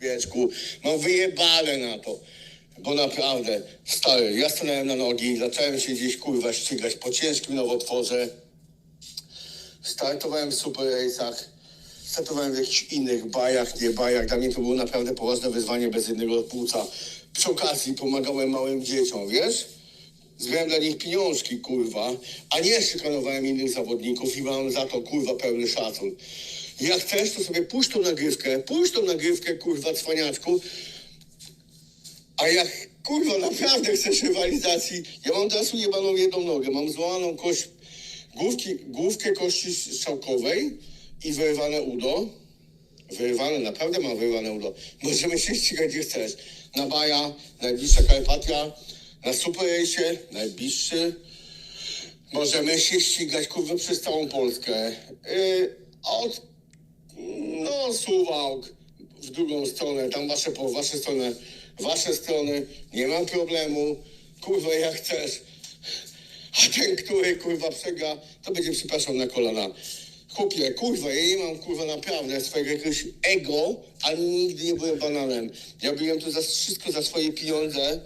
wieczku, mam wyjebane na to. Bo naprawdę, stary, ja stanąłem na nogi, zacząłem się gdzieś kurwa ścigać po ciężkim nowotworze. Startowałem w Super startowałem w jakichś innych bajach, nie bajach. Dla mnie to było naprawdę poważne wyzwanie bez jednego płuca. Przy okazji pomagałem małym dzieciom, wiesz? Zbierałem dla nich pieniążki, kurwa, a nie szykanowałem innych zawodników i mam za to, kurwa, pełny szacun. Jak chcesz, to sobie puść tą nagrywkę, puść tą nagrywkę, kurwa, cwaniaczku, a jak, kurwa, naprawdę chcesz rywalizacji, ja mam teraz ujebaną jedną nogę, mam złamaną kość, główki, główkę kości strzałkowej i wyrwane udo. Wyrwane, naprawdę mam wyrwane udo. Możemy się ścigać gdzie chcesz. Na Baja, najbliższa Karpatia, na Super Race, najbliższy. Możemy się ścigać, kurwa, przez całą Polskę. Yy, od, no, Suwałk, w drugą stronę, tam wasze, po wasze strony, wasze strony, nie mam problemu, kurwa, jak chcesz. A ten, który, kurwa, przegra, to będzie przepraszał na kolana. Chłopie, kurwa, ja nie mam, kurwa, naprawdę swojego jakiegoś ego, ale nigdy nie byłem bananem. Ja byłem tu za wszystko za swoje pieniądze,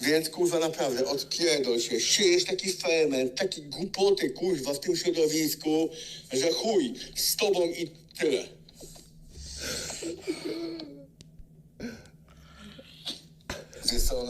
więc, kurwa, naprawdę, odpierdol się. Siejesz taki ferment, takie głupoty, kurwa, w tym środowisku, że chuj, z tobą i tyle. Wiesz co?